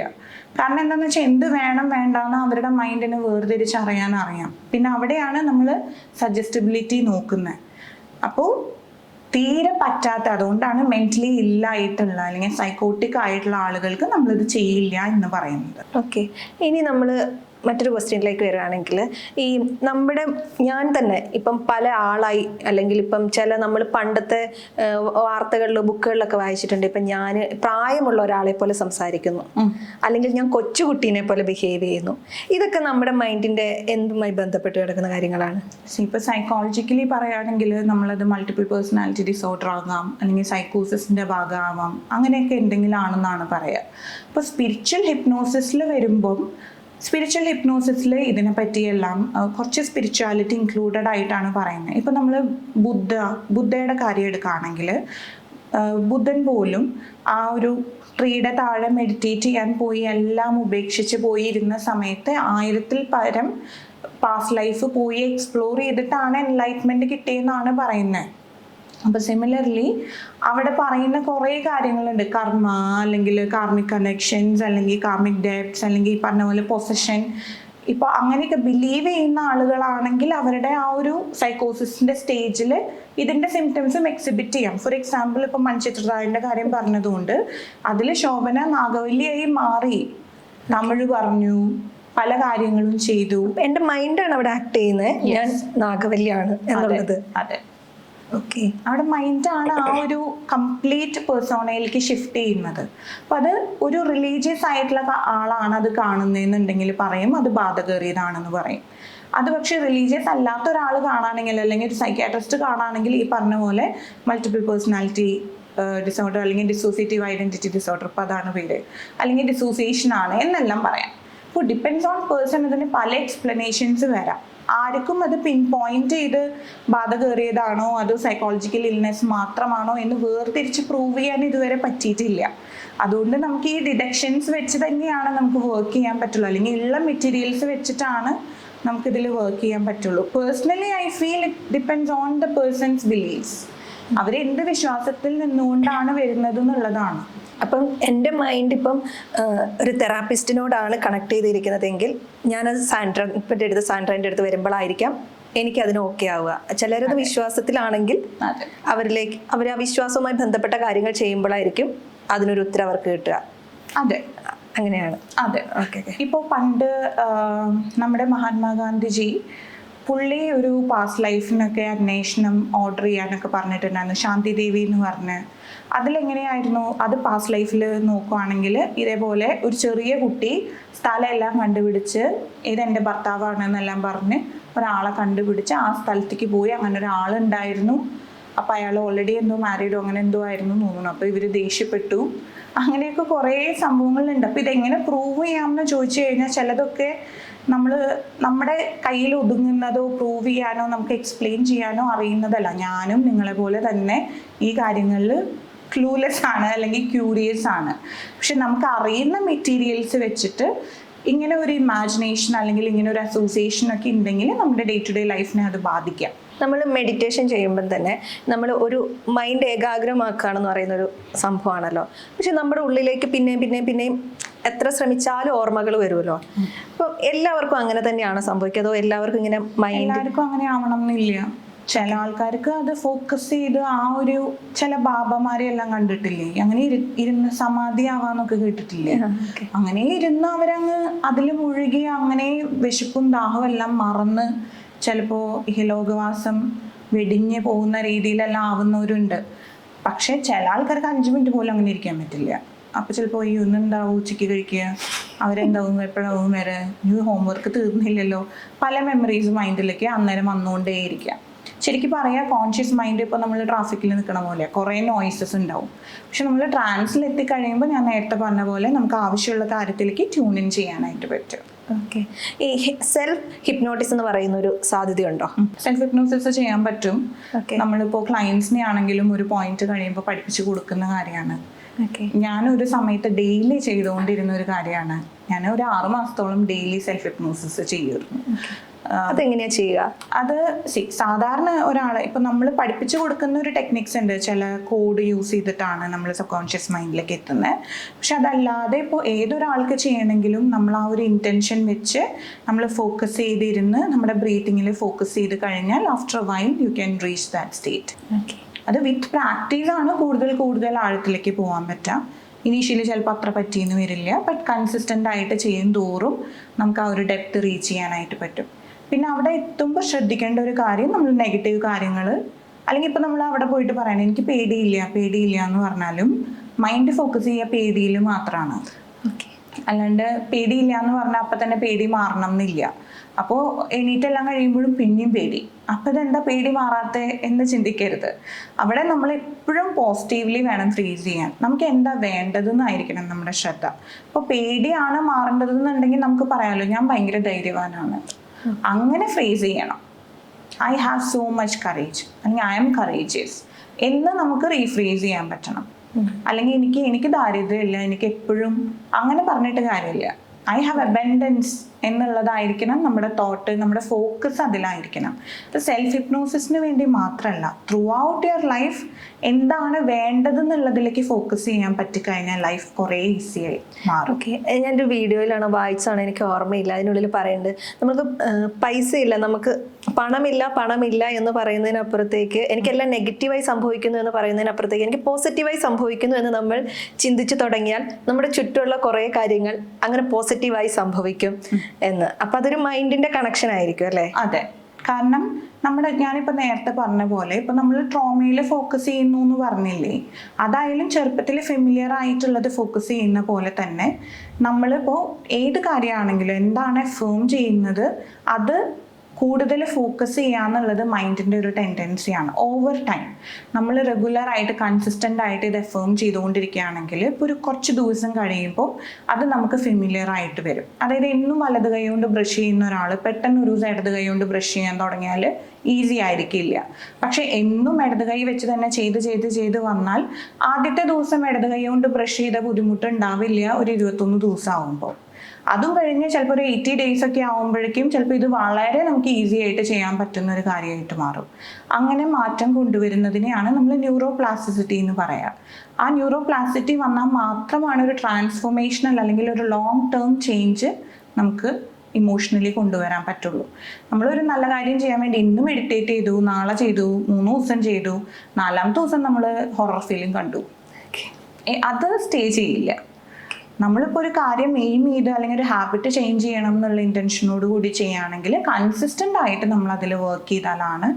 കാരണം എന്താണെന്ന് വെച്ചാൽ എന്ത് വേണം വേണ്ടെന്ന് അവരുടെ മൈൻഡിന് വേർതിരിച്ചറിയാൻ അറിയാം. പിന്നെ അവിടെയാണ് നമ്മൾ സജസ്റ്റബിലിറ്റി നോക്കുന്നത് അപ്പോൾ തീരെ പറ്റാത്ത അതുകൊണ്ടാണ് മെന്റലി ഇല്ലായിട്ടുള്ള അല്ലെങ്കിൽ സൈക്കോട്ടിക് ആയിട്ടുള്ള ആളുകൾക്ക് നമ്മളിത് ചെയ്യില്ല എന്ന് പറയുന്നത്. ഓക്കെ ഇനി നമ്മൾ മറ്റൊരു ക്വസ്റ്റ്യനിലേക്ക് വരികയാണെങ്കിൽ ഈ നമ്മുടെ ഞാൻ തന്നെ ഇപ്പം പല ആളായി അല്ലെങ്കിൽ ഇപ്പം ചില നമ്മൾ പണ്ടത്തെ വാർത്തകളിൽ ബുക്കുകളിലൊക്കെ വായിച്ചിട്ടുണ്ട്. ഇപ്പം ഞാൻ പ്രായമുള്ള ഒരാളെ പോലെ സംസാരിക്കുന്നു അല്ലെങ്കിൽ ഞാൻ കൊച്ചുകുട്ടീനെ പോലെ ബിഹേവ് ചെയ്യുന്നു. ഇതൊക്കെ നമ്മുടെ മൈൻഡിന്റെ എന്തുമായി ബന്ധപ്പെട്ട് കിടക്കുന്ന കാര്യങ്ങളാണ്? ഇപ്പൊ സൈക്കോളജിക്കലി പറയുകയാണെങ്കിൽ നമ്മളത് മൾട്ടിപ്പിൾ പേഴ്സണാലിറ്റി ഡിസോർഡർ ആകാം അല്ലെങ്കിൽ സൈക്കോസിന്റെ ഭാഗമാവാം അങ്ങനെയൊക്കെ എന്തെങ്കിലും ആണെന്നാണ് പറയുക ഇപ്പോൾ സ്പിരിച്വൽ ഹിപ്നോസിസിൽ വരുമ്പം സ്പിരിച്വൽ ഹിപ്നോസിസിൽ ഇതിനെ പറ്റിയെല്ലാം ആ, കുറച്ച് സ്പിരിച്വാലിറ്റി ഇൻക്ലൂഡഡ് ആയിട്ടാണ് പറയുന്നത്. ഇപ്പം നമ്മൾ ബുദ്ധ ബുദ്ധയുടെ കാര്യം എടുക്കുകയാണെങ്കിൽ ബുദ്ധൻ പോലും ആ ഒരു ട്രീയുടെ താഴെ മെഡിറ്റേറ്റ് ചെയ്യാൻ പോയി എല്ലാം ഉപേക്ഷിച്ച് പോയി ഇരുന്ന സമയത്ത് ആയിരത്തിൽ പരം പാസ്റ്റ് ലൈഫ് പോയി എക്സ്പ്ലോർ ചെയ്തിട്ടാണ് എൻലൈറ്റ്മെന്റ് കിട്ടിയെന്നാണ് പറയുന്നത്. അപ്പൊ സിമിലർലി അവിടെ പറയുന്ന കുറേ കാര്യങ്ങളുണ്ട്. കർമ്മ അല്ലെങ്കിൽ കാർമിക് കണക്ഷൻസ് അല്ലെങ്കിൽ കാർമിക് ഡെപ്റ്റ്സ് അല്ലെങ്കിൽ ഈ പറഞ്ഞ പോലെ പൊസഷൻ ഇപ്പൊ അങ്ങനെയൊക്കെ ബിലീവ് ചെയ്യുന്ന ആളുകളാണെങ്കിൽ അവരുടെ ആ ഒരു സൈക്കോസിസിന്റെ സ്റ്റേജിൽ ഇതിന്റെ സിംറ്റംസും എക്സിബിറ്റ് ചെയ്യാം. ഫോർ എക്സാമ്പിൾ ഇപ്പൊ മൺചിത്രതാഴിന്റെ കാര്യം പറഞ്ഞതുകൊണ്ട് അതിൽ ശോഭന നാഗവല്ലിയായി മാറി. തമിഴ് പറഞ്ഞു പല കാര്യങ്ങളും ചെയ്തു. എന്റെ മൈൻഡാണ് അവിടെ ആക്ട് ചെയ്യുന്നത്. ഞാൻ നാഗവല്ലിയാണ് എന്നുള്ളത്. അതെ. അവിടെ മൈൻഡാണ് ആ ഒരു കംപ്ലീറ്റ് പേഴ്സോണയിലേക്ക് ഷിഫ്റ്റ് ചെയ്യുന്നത്. അപ്പം അത് ഒരു റിലീജിയസ് ആയിട്ടുള്ള ആളാണ് അത് കാണുന്നതെന്നുണ്ടെങ്കിൽ പറയും അത് ബാധകേറിയതാണെന്ന് പറയും. അത് പക്ഷേ റിലീജിയസ് അല്ലാത്ത ഒരാൾ കാണുകയാണെങ്കിൽ അല്ലെങ്കിൽ ഒരു സൈക്കാട്രിസ്റ്റ് കാണുകയാണെങ്കിൽ ഈ പറഞ്ഞ പോലെ മൾട്ടിപ്പിൾ പേഴ്സണാലിറ്റി ഡിസോർഡർ അല്ലെങ്കിൽ ഡിസോസിയേറ്റീവ് ഐഡന്റിറ്റി ഡിസോർഡർ ഇപ്പോൾ അതാണ് പേര്. അല്ലെങ്കിൽ ഡിസോസിയേഷൻ ആണ് എന്നെല്ലാം പറയാം. അപ്പോൾ ഡിപ്പെൻസ് ഓൺ പേഴ്സൺ ഇതിന് പല എക്സ്പ്ലനേഷൻസ് വരാം. ആർക്കും അത് പിൻ പോയിന്റ് ചെയ്ത് ബാധ കയറിയതാണോ അതോ സൈക്കോളജിക്കൽ ഇൽനെസ് മാത്രമാണോ എന്ന് വേർതിരിച്ച് പ്രൂവ് ചെയ്യാൻ ഇതുവരെ പറ്റിയിട്ടില്ല. അതുകൊണ്ട് നമുക്ക് ഈ ഡിഡക്ഷൻസ് വെച്ച് തന്നെയാണ് നമുക്ക് വർക്ക് ചെയ്യാൻ പറ്റുള്ളൂ. അല്ലെങ്കിൽ ഉള്ള മെറ്റീരിയൽസ് വെച്ചിട്ടാണ് നമുക്ക് ഇതിൽ വർക്ക് ചെയ്യാൻ പറ്റുള്ളൂ. Personally I feel it depends on the person's believes അവരെന്ത് വിശ്വാസത്തിൽ നിന്നുകൊണ്ടാണ് വരുന്നത് എന്നുള്ളതാണ്. അപ്പം എന്റെ മൈൻഡ് ഇപ്പം ഒരു തെറാപ്പിസ്റ്റിനോടാണ് കണക്ട് ചെയ്തിരിക്കുന്നതെങ്കിൽ ഞാനത് സാൻഡ്രന്റെ അടുത്ത് സാൻഡ്രന്റെ അടുത്ത് വരുമ്പോഴായിരിക്കാം എനിക്ക് അതിന് ഓക്കെ ആവുക. ചിലരത് വിശ്വാസത്തിലാണെങ്കിൽ അവരിലേക്ക് അവർ ആ വിശ്വാസവുമായി ബന്ധപ്പെട്ട കാര്യങ്ങൾ ചെയ്യുമ്പോഴായിരിക്കും അതിനൊരു ഉത്തരം അവർക്ക് കിട്ടുക. അതെ. അങ്ങനെയാണ്. അതെ. ഓക്കെ ഓക്കെ ഇപ്പോൾ പണ്ട് നമ്മുടെ മഹാത്മാഗാന്ധിജി പുള്ളി ഒരു പാസ്റ്റ് ലൈഫിനൊക്കെ അന്വേഷണം ഓർഡർ ചെയ്യാനൊക്കെ പറഞ്ഞിട്ടുണ്ടായിരുന്നു. ശാന്തി ദേവി എന്ന് പറഞ്ഞ് അതിലെങ്ങനെയായിരുന്നു? അത് പാസ് ലൈഫിൽ നോക്കുവാണെങ്കിൽ ഇതേപോലെ ഒരു ചെറിയ കുട്ടി സ്ഥലമെല്ലാം കണ്ടുപിടിച്ച് ഇതെന്റെ ഭർത്താവാണ് എന്നെല്ലാം പറഞ്ഞ് ഒരാളെ കണ്ടുപിടിച്ച് ആ സ്ഥലത്തേക്ക് പോയി. അങ്ങനെ ഒരാളുണ്ടായിരുന്നു. അപ്പം അയാൾ ഓൾറെഡി എന്തോ മാരീഡോ അങ്ങനെ എന്തോ ആയിരുന്നു തോന്നുന്നു. അപ്പോൾ ഇവർ ദേഷ്യപ്പെട്ടു. അങ്ങനെയൊക്കെ കുറേ സംഭവങ്ങളുണ്ട്. അപ്പോൾ ഇതെങ്ങനെ പ്രൂവ് ചെയ്യാമെന്ന് ചോദിച്ചു കഴിഞ്ഞാൽ ചിലതൊക്കെ നമ്മൾ നമ്മുടെ കയ്യിൽ ഒതുങ്ങുന്നതോ പ്രൂവ് ചെയ്യാനോ നമുക്ക് എക്സ്പ്ലെയിൻ ചെയ്യാനോ അറിയുന്നതല്ല. ഞാനും നിങ്ങളെ പോലെ തന്നെ ഈ കാര്യങ്ങളിൽ ക്ലൂലെസ് ആണ് അല്ലെങ്കിൽ ക്യൂരിയസ് ആണ്. പക്ഷെ നമുക്ക് അറിയുന്ന മെറ്റീരിയൽസ് വെച്ചിട്ട് ഇങ്ങനെ ഒരു ഇമാജിനേഷൻ അല്ലെങ്കിൽ ഇങ്ങനെ ഒരു അസോസിയേഷൻ ഒക്കെ ഉണ്ടെങ്കിൽ നമ്മുടെ ഡേ ടു ഡേ ലൈഫിനെ അത് ബാധിക്കാം. നമ്മൾ മെഡിറ്റേഷൻ ചെയ്യുമ്പം തന്നെ നമ്മൾ ഒരു മൈൻഡ് ഏകാഗ്രമാക്കുകയാണെന്ന് പറയുന്ന ഒരു സംഭവമാണല്ലോ. പക്ഷെ നമ്മുടെ ഉള്ളിലേക്ക് പിന്നെയും പിന്നെയും പിന്നെയും എത്ര ശ്രമിച്ചാലും ഓർമ്മകൾ വരുമല്ലോ. അപ്പം എല്ലാവർക്കും അങ്ങനെ തന്നെയാണ് സംഭവിക്കുക? അതോ എല്ലാവർക്കും ഇങ്ങനെ മൈൻഡ് എല്ലാവർക്കും അങ്ങനെ ആവണം എന്നില്ല? ചില ആൾക്കാർക്ക് അത് ഫോക്കസ് ചെയ്ത് ആ ഒരു ചില ബാബമാരെ എല്ലാം കണ്ടിട്ടില്ലേ? അങ്ങനെ ഇരു- ഇരുന്ന് സമാധി ആവാന്നൊക്കെ കേട്ടിട്ടില്ലേ അങ്ങനെ ഇരുന്ന് അവരങ്ങ് അതിൽ മുഴുകി അങ്ങനെ വിശപ്പും ദാഹവും എല്ലാം മറന്ന് ചിലപ്പോ ഇഹലോകവാസം വെടിഞ്ഞ് പോകുന്ന രീതിയിലെല്ലാം ആവുന്നവരുണ്ട്. പക്ഷെ ചില ആൾക്കാർക്ക് അഞ്ചു മിനിറ്റ് പോലും അങ്ങനെ ഇരിക്കാൻ പറ്റില്ല. അപ്പൊ ചിലപ്പോ ഈ ഒന്നുണ്ടാവും ഉച്ചയ്ക്ക് കഴിക്കുക അവരെന്താവും? എപ്പോഴാവും വരെ ഹോംവർക്ക് തീർന്നില്ലല്ലോ. പല മെമ്മറീസ് മൈൻഡിലേക്ക് അന്നേരം വന്നുകൊണ്ടേയിരിക്കാം ശരിക്കും പറയാം കോൺഷ്യസ് മൈൻഡ് ഇപ്പോൾ നമ്മൾ ട്രാഫിക്കിൽ നിൽക്കണ പോലെ കുറേ നോയ്സസ് ഉണ്ടാവും. പക്ഷെ നമ്മൾ ട്രാൻസിൽ എത്തിക്കഴിയുമ്പോൾ ഞാൻ നേരത്തെ പറഞ്ഞ പോലെ നമുക്ക് ആവശ്യമുള്ള കാര്യത്തിലേക്ക് ട്യൂൺ ഇൻ ചെയ്യാനായിട്ട് പറ്റും. ഓക്കെ ഈ സെൽഫ് ഹിപ്നോട്ടിസ് എന്ന് പറയുന്ന ഒരു സാധ്യതയുണ്ടോ സെൽഫ് ഹിപ്നോസിസ് ചെയ്യാൻ പറ്റും. നമ്മളിപ്പോൾ ക്ലയൻസിനെ ആണെങ്കിലും ഒരു പോയിന്റ് കഴിയുമ്പോൾ പഠിപ്പിച്ചു കൊടുക്കുന്ന കാര്യമാണ്. ഞാൻ ഒരു സമയത്ത് ഡെയിലി ചെയ്തുകൊണ്ടിരുന്ന ഒരു കാര്യമാണ്. ഞാൻ ഒരു ആറു മാസത്തോളം ഡെയിലി സെൽഫ് ഹിപ്നോസിസ് ചെയ്യുമായിരുന്നു. അതെങ്ങനെയാ ചെയ്യുക? അത് സി- സാധാരണ ഒരാളെ ഇപ്പൊ നമ്മൾ പഠിപ്പിച്ചു കൊടുക്കുന്ന ഒരു ടെക്നിക്സ് ഉണ്ട്. ചില കോഡ് യൂസ് ചെയ്തിട്ടാണ് നമ്മൾ സബ് കോൺഷ്യസ് മൈൻഡിലേക്ക് എത്തുന്നത് പക്ഷെ അതല്ലാതെ ഇപ്പോൾ ഏതൊരാൾക്ക് ചെയ്യണമെങ്കിലും നമ്മൾ ആ ഒരു ഇന്റൻഷൻ വെച്ച് നമ്മൾ ഫോക്കസ് ചെയ്തിരുന്ന് നമ്മുടെ ബ്രീത്തിങ്ങിൽ ഫോക്കസ് ചെയ്ത് കഴിഞ്ഞാൽ after while you can reach that state അത് വിത്ത് പ്രാക്ടീസ് ആണ് കൂടുതൽ കൂടുതൽ ആഴത്തിലേക്ക് പോകാൻ പറ്റുക ഇനീഷ്യലി ചിലപ്പോൾ അത്ര പറ്റിയെന്ന് വരില്ല. ബട്ട് കൺസിസ്റ്റന്റ് ആയിട്ട് ചെയ്യും തോറും നമുക്ക് ആ ഒരു ഡെപ്ത് റീച്ച് ചെയ്യാനായിട്ട് പറ്റും. പിന്നെ അവിടെ എത്തുമ്പോൾ ശ്രദ്ധിക്കേണ്ട ഒരു കാര്യം നമ്മൾ നെഗറ്റീവ് കാര്യങ്ങൾ അല്ലെങ്കിൽ ഇപ്പം നമ്മൾ അവിടെ പോയിട്ട് പറയണം എനിക്ക് പേടിയില്ല പേടിയില്ല എന്ന് പറഞ്ഞാലും മൈൻഡ് ഫോക്കസ് ചെയ്യുക പേടിയിൽ മാത്രമാണ് അല്ലാണ്ട് പേടിയില്ല എന്ന് പറഞ്ഞാൽ അപ്പം തന്നെ പേടി മാറണം എന്നില്ല. അപ്പോൾ എണീറ്റെല്ലാം കഴിയുമ്പോഴും പിന്നെയും പേടി. അപ്പം ഇതെന്താ പേടി മാറാത്ത എന്ന് ചിന്തിക്കരുത്. അവിടെ നമ്മൾ എപ്പോഴും പോസിറ്റീവ്ലി വേണം ഫ്രീസ് ചെയ്യാൻ. നമുക്ക് എന്താ വേണ്ടതെന്നായിരിക്കണം നമ്മുടെ ശ്രദ്ധ. അപ്പോൾ പേടിയാണ് മാറേണ്ടതെന്നുണ്ടെങ്കിൽ നമുക്ക് പറയാമല്ലോ ഞാൻ ഭയങ്കര ധൈര്യവാനാണ്. അങ്ങനെ ഫ്രേസ് ചെയ്യണം. I have so much courage അല്ലെങ്കിൽ ഐ എം കറേജിയസ് എന്ന് നമുക്ക് റീഫ്രേസ് ചെയ്യാൻ പറ്റണം. അല്ലെങ്കിൽ എനിക്ക് എനിക്ക് ദാരിദ്ര്യമില്ല എനിക്ക് എപ്പോഴും അങ്ങനെ പറഞ്ഞിട്ട് കാര്യമില്ല. ഐ ഹാവ് അബൻഡൻസ് എന്നുള്ളതായിരിക്കണം നമ്മുടെ തോട്ട് നമ്മുടെ ഫോക്കസ് അതിലായിരിക്കണം. ഇത് സെൽഫ് ഹിപ്നോസിസിന് വേണ്ടി മാത്രമല്ല ത്രൂ ഔട്ട് യുവർ ലൈഫ് എന്താണ് വേണ്ടതെന്നുള്ളതിലേക്ക് ഫോക്കസ് ചെയ്യാൻ പറ്റിക്കഴിഞ്ഞാൽ ലൈഫ് കുറേ ഈസിയായി മാറും. ഓക്കെ ഞാനൊരു വീഡിയോയിലാണ് വായിച്ചാണ് എനിക്ക് ഓർമ്മയില്ല. അതിനുള്ളിൽ പറയുന്നുണ്ട് നമുക്ക് പൈസയില്ല പൈസ ഇല്ല നമുക്ക് പണമില്ല പണമില്ല എന്ന് പറയുന്നതിനപ്പുറത്തേക്ക് എനിക്കെല്ലാം നെഗറ്റീവായി സംഭവിക്കുന്നു എന്ന് പറയുന്നതിനപ്പുറത്തേക്ക് എനിക്ക് പോസിറ്റീവായി സംഭവിക്കുന്നു എന്ന് നമ്മൾ ചിന്തിച്ചു തുടങ്ങിയാൽ നമ്മുടെ ചുറ്റുമുള്ള കുറേ കാര്യങ്ങൾ അങ്ങനെ പോസിറ്റീവായി സംഭവിക്കും. എന്ന്. അപ്പൊ അതൊരു മൈൻഡിന്റെ കണക്ഷൻ ആയിരിക്കും അല്ലേ? അതെ. കാരണം നമ്മുടെ ഞാനിപ്പോൾ നേരത്തെ പറഞ്ഞ പോലെ ഇപ്പം നമ്മൾ ട്രോമയിൽ ഫോക്കസ് ചെയ്യുന്നു എന്ന് പറഞ്ഞില്ലേ? അതായാലും ചെറുപ്പത്തിൽ ഫെമിലിയർ ആയിട്ടുള്ളത് ഫോക്കസ് ചെയ്യുന്ന പോലെ തന്നെ നമ്മളിപ്പോൾ ഏത് കാര്യമാണെങ്കിലും എന്താണ് എഫേം ചെയ്യുന്നത് അത് കൂടുതൽ ഫോക്കസ് ചെയ്യാന്നുള്ളത് മൈൻഡിന്റെ ഒരു ടെൻഡൻസിയാണ് ഓവർ ടൈം നമ്മൾ റെഗുലർ ആയിട്ട് കൺസിസ്റ്റന്റ് ആയിട്ട് ഇത് എഫേം ചെയ്തുകൊണ്ടിരിക്കുകയാണെങ്കിൽ ഇപ്പോൾ ഒരു കുറച്ച് ദിവസം കഴിയുമ്പോൾ അത് നമുക്ക് ഫെമിലിയർ ആയിട്ട് വരും. അതായത് എന്നും വലത് കൈ കൊണ്ട് ബ്രഷ് ചെയ്യുന്ന ഒരാൾ പെട്ടെന്ന് ഒരു ദിവസം ഇടത് കൈ കൊണ്ട് ബ്രഷ് ചെയ്യാൻ തുടങ്ങിയാൽ ഈസി ആയിരിക്കില്ല. പക്ഷെ എന്നും ഇടത് കൈ വെച്ച് തന്നെ ചെയ്ത് ചെയ്ത് ചെയ്ത് വന്നാൽ ആദ്യത്തെ ദിവസം ഇടത് കൈ കൊണ്ട് ബ്രഷ് ചെയ്ത ബുദ്ധിമുട്ട് ഉണ്ടാവില്ല ഒരു ഇരുപത്തൊന്ന് ദിവസം ആകുമ്പോൾ അതും കഴിഞ്ഞ് ചിലപ്പോൾ ഒരു എയ്റ്റി ഡേയ്സ് ഒക്കെ ആകുമ്പോഴേക്കും ചിലപ്പോൾ ഇത് വളരെ നമുക്ക് ഈസി ആയിട്ട് ചെയ്യാൻ പറ്റുന്ന ഒരു കാര്യമായിട്ട് മാറും. അങ്ങനെ മാറ്റം കൊണ്ടുവരുന്നതിനെയാണ് നമ്മൾ ന്യൂറോ പ്ലാസ്റ്റിസിറ്റി എന്ന് പറയാം. ആ ന്യൂറോ പ്ലാസ്റ്റിറ്റി വന്നാൽ മാത്രമാണ് ഒരു ട്രാൻസ്ഫോർമേഷണൽ അല്ലെങ്കിൽ ഒരു ലോങ് ടേം ചേഞ്ച് നമുക്ക് ഇമോഷണലി കൊണ്ടുവരാൻ പറ്റുള്ളൂ. നമ്മളൊരു നല്ല കാര്യം ചെയ്യാൻ വേണ്ടി ഇന്ന് മെഡിറ്റേറ്റ് ചെയ്തു നാളെ ചെയ്തു മൂന്ന് ദിവസം ചെയ്തു നാലാമത്തെ ദിവസം നമ്മൾ ഹൊറർ ഫീലിംഗ് കണ്ടു. അത് സ്റ്റേ ചെയ്യില്ല. നമ്മളിപ്പോൾ ഒരു കാര്യം എയിം ചെയ്ത് അല്ലെങ്കിൽ ഒരു ഹാബിറ്റ് ചേഞ്ച് ചെയ്യണം എന്നുള്ള ഇന്റൻഷനോട് കൂടി ചെയ്യുകയാണെങ്കിൽ കൺസിസ്റ്റന്റ് ആയിട്ട് നമ്മൾ അതിൽ വർക്ക് ചെയ്താലാണ്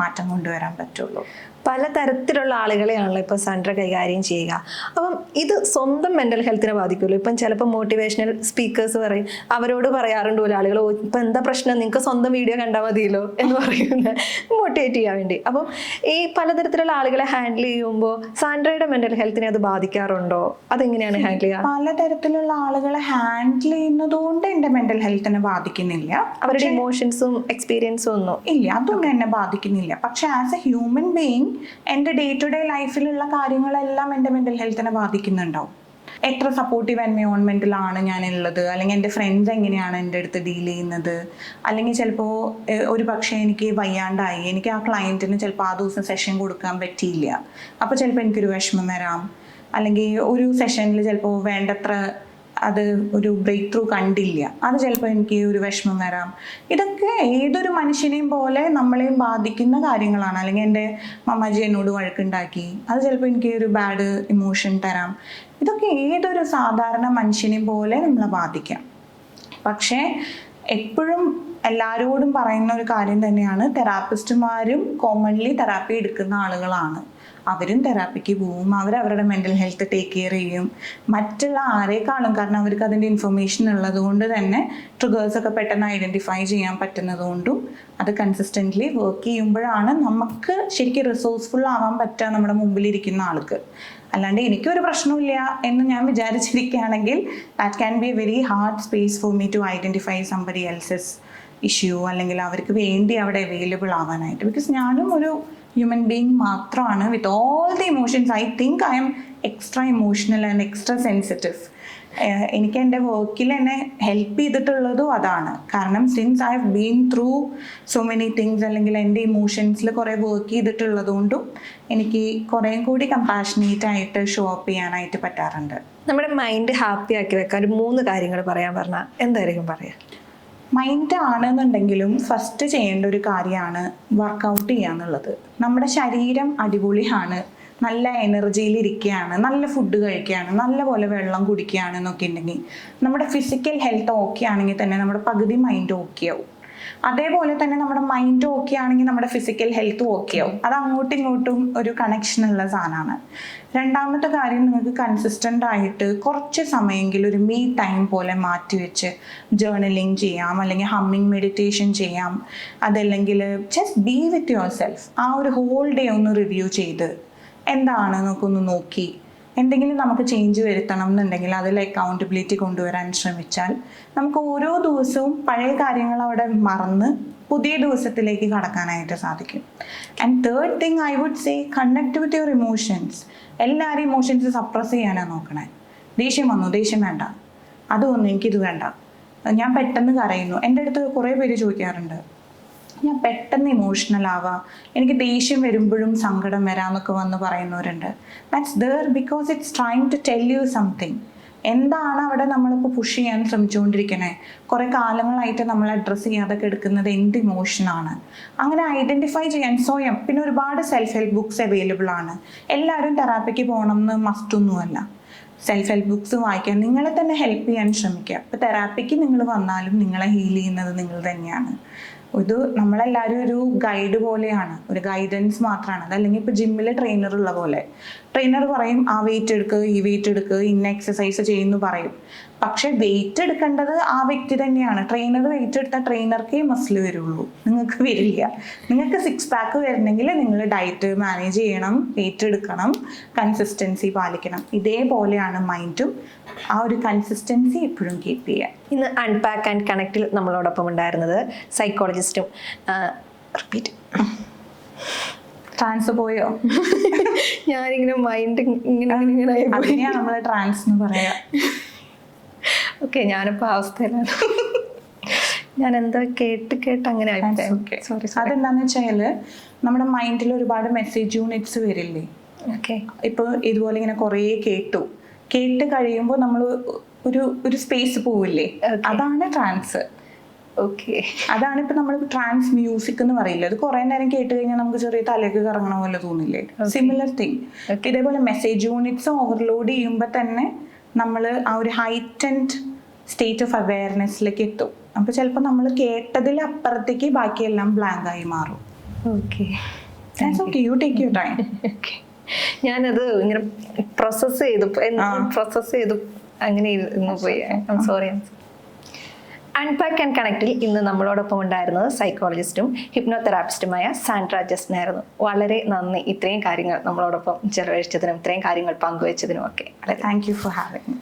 മാറ്റം കൊണ്ടുവരാൻ പറ്റുള്ളൂ. പലതരത്തിലുള്ള ആളുകളെയാണല്ലോ ഇപ്പോൾ സൺഡ്ര കൈകാര്യം ചെയ്യുക. അപ്പം ഇത് സ്വന്തം മെന്റൽ ഹെൽത്തിനെ ബാധിക്കുമല്ലോ. ഇപ്പം ചിലപ്പോൾ മോട്ടിവേഷണൽ സ്പീക്കേഴ്സ് പറയും അവരോട് പറയാറുണ്ട് പോലെ ആളുകൾ ഇപ്പം എന്താ പ്രശ്നം? നിങ്ങൾക്ക് സ്വന്തം വീഡിയോ കണ്ടാൽ മതിയല്ലോ എന്ന് പറയുന്നത് മോട്ടിവേറ്റ് ചെയ്യാൻ വേണ്ടി. അപ്പം ഈ പലതരത്തിലുള്ള ആളുകളെ ഹാൻഡിൽ ചെയ്യുമ്പോൾ സാൻഡ്രയുടെ മെന്റൽ ഹെൽത്തിനെ അത് ബാധിക്കാറുണ്ടോ? അതെങ്ങനെയാണ് ഹാൻഡിൽ ചെയ്യുക? പലതരത്തിലുള്ള ആളുകളെ ഹാൻഡിൽ ചെയ്യുന്നതുകൊണ്ട് എന്റെ മെന്റൽ ഹെൽത്തിനെ ബാധിക്കുന്നില്ല. അവരുടെ ഇമോഷൻസും എക്സ്പീരിയൻസും ഒന്നും. ഇല്ല അതൊന്നും എന്നെ ബാധിക്കുന്നില്ല. പക്ഷെ ആസ് എ ഹ്യൂമൻ ബീയിങ് എന്റെ ഡേ ടു ഡേ ലൈഫിലുള്ള കാര്യങ്ങളെല്ലാം എന്റെ മെന്റൽ ഹെൽത്തിനെ ബാധിക്കുന്നുണ്ടാവും. എത്ര സപ്പോർട്ടീവ് എൻവയോൺമെന്റിലാണ് ഞാൻ ഉള്ളത് അല്ലെങ്കിൽ എന്റെ ഫ്രണ്ട്സ് എങ്ങനെയാണ് എന്റെ അടുത്ത് ഡീൽ ചെയ്യുന്നത്? അല്ലെങ്കിൽ ചിലപ്പോൾ ഒരു പക്ഷേ എനിക്ക് വയ്യാണ്ടായി. എനിക്ക് ആ ക്ലയന്റിന് ചിലപ്പോൾ ആ ദിവസം സെഷൻ കൊടുക്കാൻ പറ്റിയില്ല. അപ്പോൾ ചിലപ്പോൾ എനിക്കൊരു വിഷമം വരാം. അല്ലെങ്കിൽ ഒരു സെഷനിൽ ചിലപ്പോൾ വേണ്ടത്ര അത് ഒരു ബ്രേക്ക് ത്രൂ കണ്ടില്ല. അത് ചിലപ്പോൾ എനിക്ക് ഒരു വിഷമം വരാം. ഇതൊക്കെ ഏതൊരു മനുഷ്യനെയും പോലെ നമ്മളെയും ബാധിക്കുന്ന കാര്യങ്ങളാണ്. അല്ലെങ്കിൽ എന്റെ മമ്മാജി എന്നോട് വഴക്കുണ്ടാക്കി. അത് ചിലപ്പോൾ എനിക്ക് ഒരു ബാഡ് ഇമോഷൻ തരാം. ഇതൊക്കെ ഏതൊരു സാധാരണ മനുഷ്യനെയും പോലെ നമ്മളെ ബാധിക്കാം. പക്ഷേ എപ്പോഴും എല്ലാവരോടും പറയുന്ന ഒരു കാര്യം തന്നെയാണ്. തെറാപ്പിസ്റ്റുമാരും കോമൺലി തെറാപ്പി എടുക്കുന്ന ആളുകളാണ്. അവരും തെറാപ്പിക്ക് പോവും അവർ അവരുടെ മെന്റൽ ഹെൽത്ത് ടേക്ക് കെയർ ചെയ്യും. മറ്റുള്ള ആരേക്കാളും കാരണം അവർക്ക് അതിന്റെ ഇൻഫർമേഷൻ ഉള്ളത് കൊണ്ട് തന്നെ ട്രിഗേഴ്സ് ഒക്കെ പെട്ടെന്ന് ഐഡന്റിഫൈ ചെയ്യാൻ പറ്റുന്നത് കൊണ്ടും അത് കൺസിസ്റ്റന്റ്ലി വർക്ക് ചെയ്യുമ്പോഴാണ് നമുക്ക് ശരിക്കും റിസോഴ്സ്ഫുൾ ആവാൻ പറ്റുക നമ്മുടെ മുമ്പിലിരിക്കുന്ന ആൾക്ക്. അല്ലാണ്ട് എനിക്കൊരു പ്രശ്നമില്ല എന്ന് ഞാൻ വിചാരിച്ചിരിക്കുകയാണെങ്കിൽ that can be a very hard space for me to identify somebody else's issue അല്ലെങ്കിൽ അവർക്ക് വേണ്ടി അവിടെ അവൈലബിൾ ആവാനായിട്ട്. ബിക്കോസ് ഞാനും ഒരു ഹ്യൂമൻ ബീങ് മാത്രമാണ് with all the emotions I think I'm extra emotional and extra sensitive എനിക്ക് എന്റെ വർക്കിൽ എന്നെ ഹെൽപ്പ് ചെയ്തിട്ടുള്ളതും അതാണ്. കാരണം since I have been through so many things അല്ലെങ്കിൽ എന്റെ ഇമോഷൻസിൽ കുറേ വർക്ക് ചെയ്തിട്ടുള്ളത് കൊണ്ടും എനിക്ക് കുറേയും കൂടി കമ്പാഷനേറ്റ് ആയിട്ട് ഷോ അപ്പ് ചെയ്യാനായിട്ട് പറ്റാറുണ്ട്. നമ്മുടെ മൈൻഡ് ഹാപ്പി ആക്കി വെക്കാൻ ഒരു മൂന്ന് കാര്യങ്ങൾ പറയാൻ പറഞ്ഞാൽ എന്തായിരിക്കും പറയാ? മൈൻഡ് ആണെന്നുണ്ടെങ്കിലും ഫസ്റ്റ് ചെയ്യേണ്ട ഒരു കാര്യമാണ് വർക്കൗട്ട് ചെയ്യുക എന്നുള്ളത്. നമ്മുടെ ശരീരം അടിപൊളിയാണ് നല്ല എനർജിയിൽ ഇരിക്കുകയാണ് നല്ല ഫുഡ് കഴിക്കുകയാണ് നല്ല പോലെ വെള്ളം കുടിക്കുകയാണ് എന്നൊക്കെ ഉണ്ടെങ്കിൽ നമ്മുടെ ഫിസിക്കൽ ഹെൽത്ത് ഓക്കെ ആണെങ്കിൽ തന്നെ നമ്മുടെ പകുതി മൈൻഡ് ഓക്കെ ആവും. അതേപോലെ തന്നെ നമ്മുടെ മൈൻഡ് ഓക്കെ ആണെങ്കിൽ നമ്മുടെ ഫിസിക്കൽ ഹെൽത്തും ഓക്കെ ആവും. അത് അങ്ങോട്ടും ഇങ്ങോട്ടും ഒരു കണക്ഷൻ ഉള്ള സാധനമാണ്. രണ്ടാമത്തെ കാര്യം നിങ്ങൾക്ക് കൺസിസ്റ്റന്റ് ആയിട്ട് കുറച്ച് സമയമെങ്കിലും ഒരു മീ ടൈം പോലെ മാറ്റി വെച്ച് ജേർണലിങ് ചെയ്യാം അല്ലെങ്കിൽ ഹമ്മിങ് മെഡിറ്റേഷൻ ചെയ്യാം അതല്ലെങ്കിൽ just be with yourself ആ ഒരു ഹോൾ ഡേ ഒന്ന് റിവ്യൂ ചെയ്ത് എന്താണ് നമുക്കൊന്ന് നോക്കി എന്തെങ്കിലും നമുക്ക് ചേഞ്ച് വരുത്തണം എന്നുണ്ടെങ്കിൽ അതിൽ അക്കൗണ്ടബിലിറ്റി കൊണ്ടുവരാൻ ശ്രമിച്ചാൽ നമുക്ക് ഓരോ ദിവസവും പഴയ കാര്യങ്ങൾ അവിടെ മറന്ന് പുതിയ ദിവസത്തിലേക്ക് കടക്കാനായിട്ട് സാധിക്കും. And third thing I would say connect with your emotions എല്ലാവരും ഇമോഷൻസ് സപ്രസ് ചെയ്യാനാണ് നോക്കണേ. ദേഷ്യം വന്നു ദേഷ്യം വേണ്ട. അത് വന്നു എനിക്കിത് വേണ്ട. ഞാൻ പെട്ടെന്ന് കരയുന്നു. എന്റെ അടുത്ത് കുറേ പേര് ചോദിക്കാറുണ്ട്. ഞാൻ പെട്ടെന്ന് ഇമോഷണൽ ആവാം. എനിക്ക് ദേഷ്യം വരുമ്പോഴും സങ്കടം വരാമെന്നൊക്കെ വന്ന് പറയുന്നവരുണ്ട്. That's there because it's trying to tell you something എന്താണ് അവിടെ നമ്മളിപ്പോൾ പുഷ് ചെയ്യാൻ ശ്രമിച്ചുകൊണ്ടിരിക്കണേ? കുറേ കാലങ്ങളായിട്ട് നമ്മൾ അഡ്രസ്സ് ചെയ്യാതെ എടുക്കുന്നത് എന്ത് ഇമോഷനാണ് അങ്ങനെ ഐഡന്റിഫൈ ചെയ്യാൻ സ്വയം. പിന്നെ ഒരുപാട് സെൽഫ് ഹെൽപ്പ് ബുക്സ് അവൈലബിൾ ആണ്. എല്ലാവരും തെറാപ്പിക്ക് പോകണം എന്ന് മസ്റ്റൊന്നുമല്ല സെൽഫ് ഹെൽപ്പ് ബുക്സ് വായിക്കാൻ നിങ്ങളെ തന്നെ ഹെൽപ്പ് ചെയ്യാൻ ശ്രമിക്കുക. ഇപ്പോൾ തെറാപ്പിക്ക് നിങ്ങൾ വന്നാലും നിങ്ങളെ ഹീൽ ചെയ്യുന്നത് നിങ്ങൾ തന്നെയാണ്. ഇത് നമ്മളെല്ലാവരും ഒരു ഗൈഡ് പോലെയാണ് ഒരു ഗൈഡൻസ് മാത്രമാണ് അതല്ലെങ്കിൽ ഇപ്പോൾ ജിമ്മിൽ ട്രെയിനർ ഉള്ള പോലെ. ട്രെയിനർ പറയും ആ വെയിറ്റ് എടുക്കുക ഈ വെയിറ്റ് എടുക്കുക ഇന്ന എക്സസൈസ് ചെയ്യുന്നു പറയും. പക്ഷെ വെയിറ്റ് എടുക്കേണ്ടത് ആ വ്യക്തി തന്നെയാണ്. ട്രെയിനർ വെയിറ്റ് എടുത്താൽ ട്രെയിനർക്കേ മസിൽ വരുള്ളൂ. നിങ്ങൾക്ക് വരില്ല. നിങ്ങൾക്ക് സിക്സ് പാക്ക് വരണമെങ്കിൽ നിങ്ങൾ ഡയറ്റ് മാനേജ് ചെയ്യണം വെയിറ്റ് എടുക്കണം കൺസിസ്റ്റൻസി പാലിക്കണം. ഇതേപോലെയാണ് മൈൻഡും ആ ഒരു കൺസിസ്റ്റൻസി എപ്പോഴും കീപ്പ് ചെയ്യുക. ഇന്ന് അൺപാക്ക് ആൻഡ് കണക്റ്റിൽ നമ്മളോടൊപ്പം ഉണ്ടായിരുന്നത് സൈക്കോളജിസ്റ്റും റിപ്പീറ്റ് ട്രാൻസ് പോയോ? ഞാനിങ്ങനെ മൈൻഡ് ഇങ്ങനെ ഇങ്ങനെ നമ്മൾ ട്രാൻസ് എന്ന് പറയാ. ഓക്കെ ഞാനിപ്പോൾ ആ അവസ്ഥയിലാണ്. ഞാൻ എന്താ കേട്ട് കേട്ട് അങ്ങനെ സോറി അതെന്താന്ന് വെച്ചാൽ നമ്മുടെ മൈൻഡിൽ ഒരുപാട് മെസ്സേജ് യൂണിറ്റ്സ് വരില്ലേ? ഓക്കെ ഇപ്പൊ ഇതുപോലെ ഇങ്ങനെ കുറേ കേട്ടു. കേട്ട് കഴിയുമ്പോൾ നമ്മൾ ഒരു ഒരു സ്പേസ് പോവില്ലേ? അതാണ് ട്രാൻസ് ഓക്കെ അതാണ് ഇപ്പൊ നമ്മൾ ട്രാൻസ് മ്യൂസിക് എന്ന് പറയില്ല? അത് കുറെ നേരം കേട്ട് കഴിഞ്ഞാൽ നമുക്ക് ചെറിയ തലയ്ക്ക് കറങ്ങണ പോലെ തോന്നില്ലേ? സിമിലർ തിങ് ഇതേപോലെ മെസ്സേജ് യൂണിറ്റ്സ് ഓവർലോഡ് ചെയ്യുമ്പോൾ തന്നെ നമ്മൾ ആ ഒരു ഹൈറ്റൻഡ് സ്റ്റേറ്റ് ഓഫ് അവയർനെസ്സിലേക്ക് എത്തും. അപ്പോൾ ചിലപ്പോൾ നമ്മൾ കേട്ടതിൽ അപ്പുറത്തേക്ക് ബാക്കിയെല്ലാം ബ്ലാങ്ക് ആയി മാറും. Okay okay you take you time okay ഞാനത് ഇങ്ങനെ പ്രോസസ്സ് ചെയ്തു. പ്രോസസ്സ് ചെയ്തു. അങ്ങനെ ഇരുന്നു പോയി. സോറി അൺപാക്ക് ആൻഡ് കണക്റ്റിൽ ഇന്ന് നമ്മളോടൊപ്പം ഉണ്ടായിരുന്നത് സൈക്കോളജിസ്റ്റും ഹിപ്നോതെറാപ്പിസ്റ്റുമായ സാൻഡ്ര ജസ്റ്റിനായിരുന്നു വളരെ നന്ദി ഇത്രയും കാര്യങ്ങൾ നമ്മളോടൊപ്പം ചെലവഴിച്ചതിനും ഇത്രയും കാര്യങ്ങൾ പങ്കുവച്ചതിനും ഒക്കെ താങ്ക് യു ഫോർ ഹാവിംഗ്